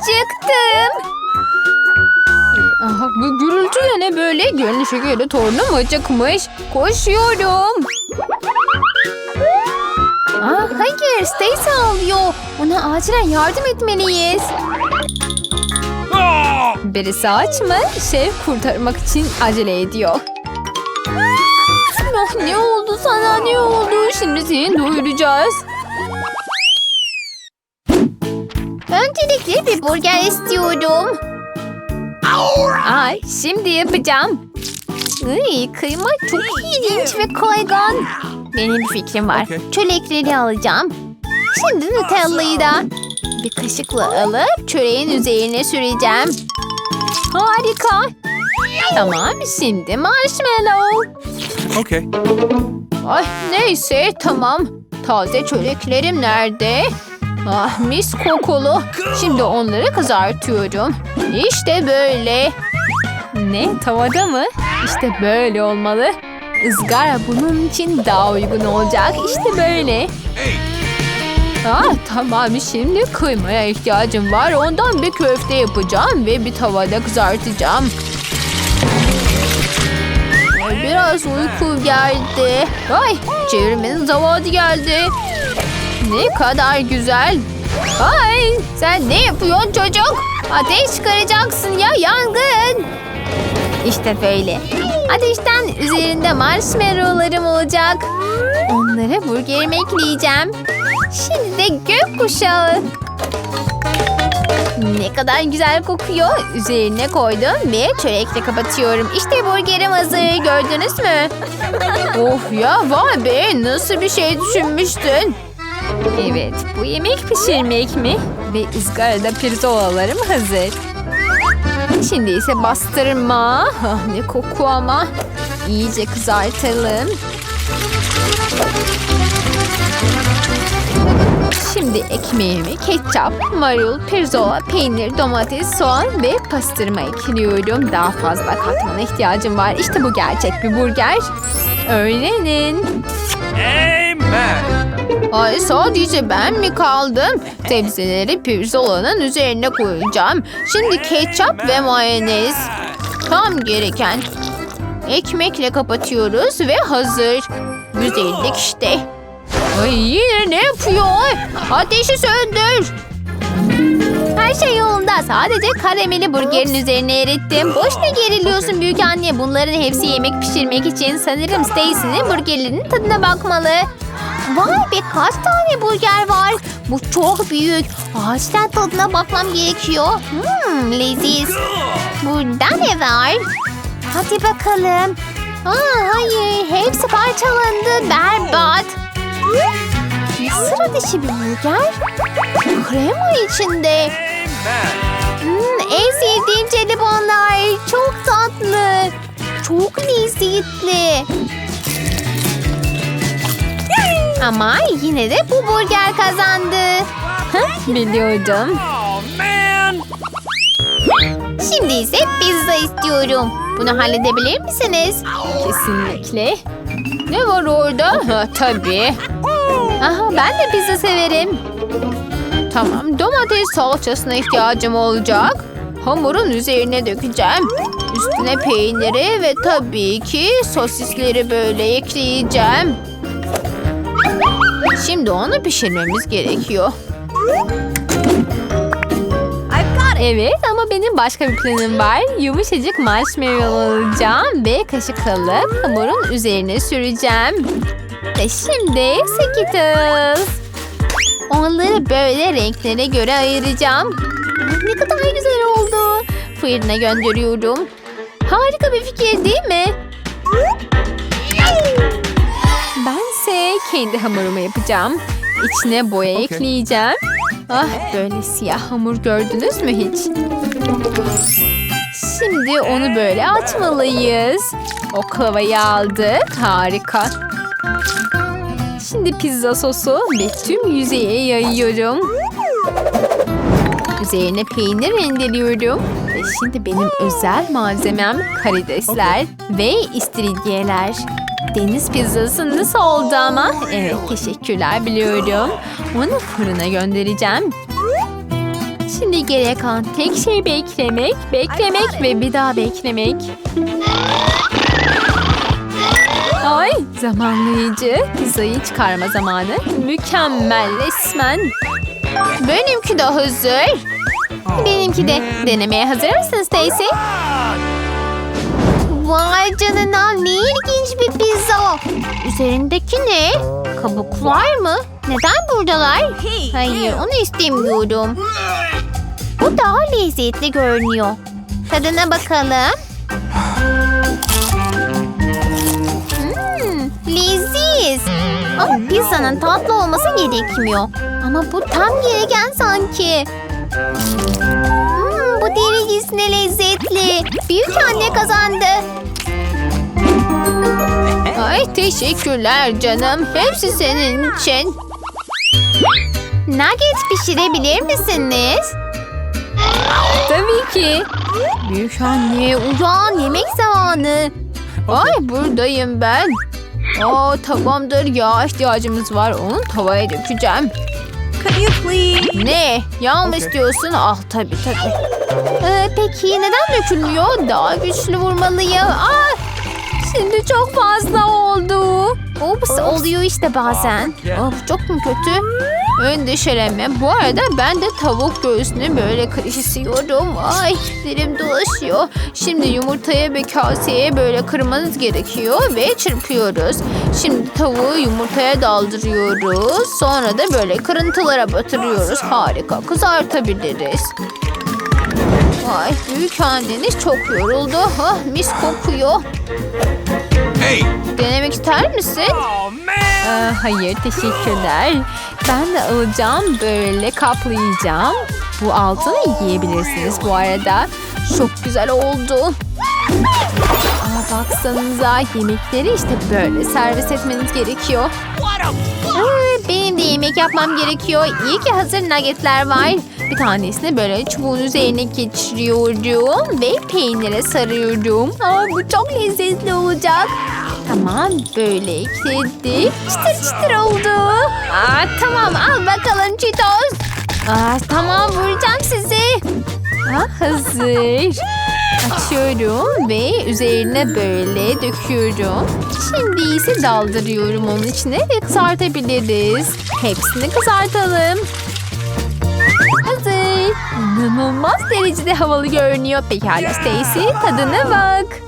acıktım. Aha, bu gürültü ya ne böyle? Görünüşe göre torunum acıkmış. Koşuyorum. Aa, hayır, Stacy ağlıyor. Ona acilen yardım etmeliyiz. Birisi aç mı? Şef kurtarmak için acele ediyor. Ah, ne oldu sana ne oldu? Şimdi seni doyuracağız. Öncelikle bir burger istiyorum. Ay şimdi yapacağım. Iy, kıyma çok ilginç ve kaygan. Benim bir fikrim var. Çörekleri alacağım. Şimdi Nutella'yı da bir kaşıkla alıp çöreğin üzerine süreceğim. Harika. Tamam şimdi marshmallow. Okay. Ay neyse tamam. Taze çöreklerim nerede? Ah mis kokulu. Şimdi onları kızartıyorum. İşte böyle. Ne tavada mı? İşte böyle olmalı. Izgara bunun için daha uygun olacak. İşte böyle. Ah tamam şimdi kıymaya ihtiyacım var. Ondan bir köfte yapacağım ve bir tavada kızartacağım. Biraz uyku geldi. Ay çevirmenin zamanı geldi. Ne kadar güzel. Ay sen ne yapıyorsun çocuk? Ateş çıkaracaksın ya yangın. İşte böyle. Ateşten üzerinde marshmallowlarım olacak. Onları burgerime ekleyeceğim. Şimdi de gökkuşağı. Ne kadar güzel kokuyor. Üzerine koydum ve çörekle kapatıyorum. İşte burgerim hazır. Gördünüz mü? of ya vay be nasıl bir şey düşünmüştün? Evet bu yemek pişirmek mi? Ve ızgarada pirzolalarım hazır. Şimdi ise bastırma. Ah, ne koku ama. İyice kızartalım. Şimdi ekmeğimi ketçap, marul, pirzola, peynir, domates, soğan ve pastırma ekliyorum. Daha fazla katmana ihtiyacım var. İşte bu gerçek bir burger. Öğrenin. Amen. Ay sadece ben mi kaldım? Sebzeleri pirzolanın üzerine koyacağım. Şimdi ketçap ve mayonez. Tam gereken. Ekmekle kapatıyoruz ve hazır. Güzellik işte. Ay yine ne yapıyor? Ateşi söndür. Her şey yolunda. Sadece karameli burgerin üzerine erittim. Boşuna geriliyorsun büyük anne. Bunların hepsi yemek pişirmek için. Sanırım Stacy'nin burgerlerinin tadına bakmalı. Vay be kaç tane burger var. Bu çok büyük. Ağaçtan tadına bakmam gerekiyor. Hmm, leziz. Burada ne var? Hadi bakalım. Aa, hayır hepsi parçalandı. Berbat. Sıra dışı bir burger. Krema içinde. Hmm, en sevdiğim jelibonlar. Çok tatlı. Çok lezzetli. Ama yine de bu burger kazandı. Hah, Biliyordum. Oh. Şimdi ise pizza istiyorum. Bunu halledebilir misiniz? Kesinlikle. Ne var orada? Ha, tabii. Aha, ben de pizza severim. Tamam, domates salçasına ihtiyacım olacak. Hamurun üzerine dökeceğim. Üstüne peyniri ve tabii ki sosisleri böyle ekleyeceğim. Şimdi onu pişirmemiz gerekiyor. Evet ama benim başka bir planım var. Yumuşacık marshmallow alacağım ve kaşık alıp hamurun üzerine süreceğim. Ve şimdi Skittles. Onları böyle renklere göre ayıracağım. Ay, Ne kadar güzel oldu. Fırına gönderiyorum. Harika bir fikir değil mi? Kendi hamurumu yapacağım. İçine boya Okey. ekleyeceğim. Ah böyle siyah hamur gördünüz mü hiç? Şimdi onu böyle açmalıyız. Oklavayı aldık. Harika. Şimdi pizza sosu ve tüm yüzeye yayıyorum. Üzerine peynir rendeliyorum. Ve şimdi benim özel malzemem karidesler ve istiridyeler. Deniz pizzası nasıl oldu ama? Evet teşekkürler biliyorum. Onu fırına göndereceğim. Şimdi geriye kalan tek şey beklemek, beklemek ve bir daha beklemek. Ay zamanlayıcı. Pizzayı çıkarma zamanı. Mükemmel resmen. Benimki de hazır. Benimki de. Denemeye hazır mısın Stacy? Vay canına ne ilginç bir pizza. Üzerindeki ne? Kabuklar mı? Neden buradalar? Hayır onu istemiyorum. Bu daha lezzetli görünüyor. Tadına bakalım. Hmm, leziz. Ama pizzanın tatlı olması gerekmiyor. Ama bu tam gereken sanki. Hmm, bu delicesine lezzetli. Büyük anne kazandı. Ay teşekkürler canım. Hepsi senin için. Nugget pişirebilir misiniz? Tabii ki. Büyük anne uyan yemek zamanı. Ay buradayım ben. Aa tamamdır ya ihtiyacımız var. Onu tavaya dökeceğim. Ne? Yağ mı Okey. istiyorsun? Ah tabii tabii. Ee, peki neden dökülmüyor? Daha güçlü vurmalıyım. Ah! Şimdi çok fazla oldu. Ups oluyor işte bazen. Oh, çok mu kötü? Endişelenme. Bu arada ben de tavuk göğsünü böyle kesiyorum. Ay dilim dolaşıyor. Şimdi yumurtaya ve kaseye böyle kırmanız gerekiyor ve çırpıyoruz. Şimdi tavuğu yumurtaya daldırıyoruz. Sonra da böyle kırıntılara batırıyoruz. Harika kızartabiliriz. Ay büyük anneniz çok yoruldu. Ah mis kokuyor. Hey! Denemek ister misin? Oh! Aa, hayır teşekkürler. Ben de alacağım böyle kaplayacağım. Bu altını yiyebilirsiniz bu arada. Çok güzel oldu. Aa, baksanıza yemekleri işte böyle servis etmeniz gerekiyor. Aa, benim de yemek yapmam gerekiyor. İyi ki hazır nuggetler var. Bir tanesini böyle çubuğun üzerine geçiriyorum ve peynire sarıyorum. Aa, bu çok lezzetli olacak. Tamam böyle ekledik. Çıtır çıtır oldu. Aa, tamam al bakalım Cheetos. Aa, tamam vuracağım sizi. Aa, hazır. Açıyorum ve üzerine böyle döküyorum. Şimdi ise daldırıyorum onun içine ve kızartabiliriz. Hepsini kızartalım. Hazır. İnanılmaz derecede havalı görünüyor. Pekala Stacy tadına bak.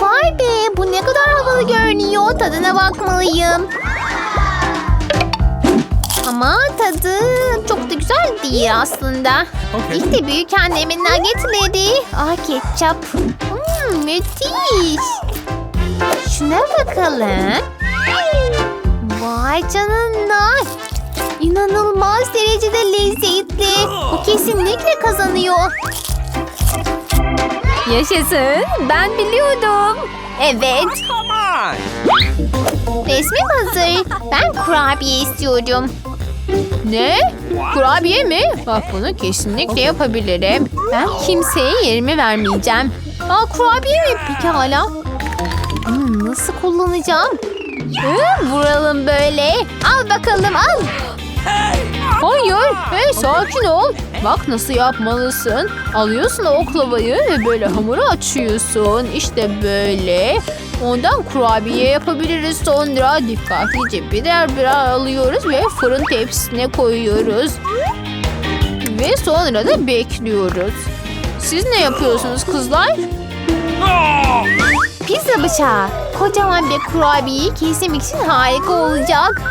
Vay be bu ne kadar havalı görünüyor. Tadına bakmalıyım. Ama tadı çok da güzel değil aslında. Okey. İşte büyük annemin nuggetleri. Ah ketçap. Hmm, müthiş. Şuna bakalım. Vay canına. İnanılmaz derecede lezzetli. Bu kesinlikle kazanıyor. Yaşasın. Ben biliyordum. Evet. Resmim hazır. Ben kurabiye istiyorum. Ne? Kurabiye mi? Bak bunu kesinlikle yapabilirim. Ben kimseye yerimi vermeyeceğim. Aa kurabiye mi? Peki hala. Hmm, nasıl kullanacağım? Hı, vuralım böyle. Al bakalım al. Hayır. Hey sakin ol. Bak nasıl yapmalısın. Alıyorsun oklavayı ve böyle hamuru açıyorsun. İşte böyle. Ondan kurabiye yapabiliriz sonra. Dikkatlice birer birer alıyoruz ve fırın tepsisine koyuyoruz. Ve sonra da bekliyoruz. Siz ne yapıyorsunuz kızlar? Pizza bıçağı. Kocaman bir kurabiyeyi kesmek için harika olacak.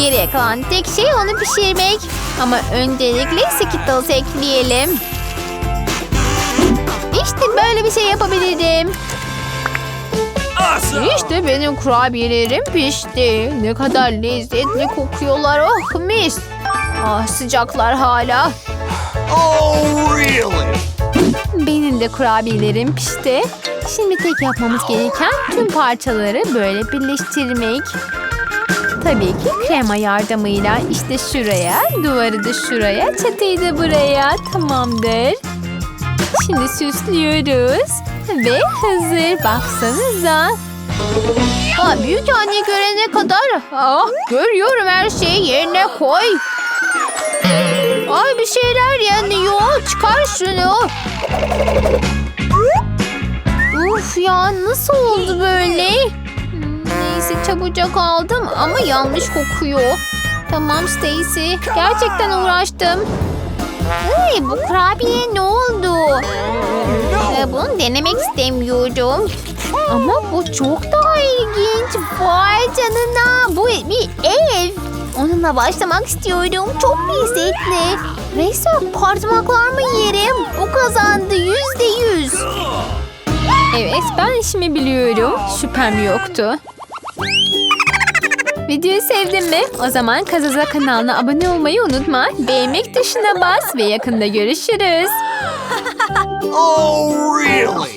Geriye kalan tek şey onu pişirmek. Ama öncelikle Skittles ekleyelim. İşte böyle bir şey yapabilirim. İşte benim kurabiyelerim pişti. Ne kadar lezzetli kokuyorlar. Oh mis. Ah sıcaklar hala. Oh, really? Benim de kurabiyelerim pişti. Şimdi tek yapmamız gereken tüm parçaları böyle birleştirmek. Tabii ki krema yardımıyla işte şuraya, duvarı da şuraya, çatıyı da buraya. Tamamdır. Şimdi süslüyoruz. Ve hazır. Baksanıza. Aa, büyük anne görene kadar. Ah, görüyorum her şeyi yerine koy. Ay bir şeyler yanıyor. Çıkar şunu. Uf ya nasıl oldu böyle? Neyse çabucak aldım ama yanlış kokuyor. Tamam Stacy. Gerçekten uğraştım. Ay, bu kurabiye ne oldu? Ee, Bunu denemek istemiyorum. Ama bu çok daha ilginç. Vay canına. Bu bir ev. Onunla başlamak istiyorum. Çok lezzetli. Resmen parmaklarımı yerim. O kazandı yüzde yüz. Evet ben işimi biliyorum. Şüphem yoktu. Videoyu sevdin mi? O zaman Kazaza kanalına abone olmayı unutma. Beğenmek tuşuna bas ve yakında görüşürüz. Oh, really?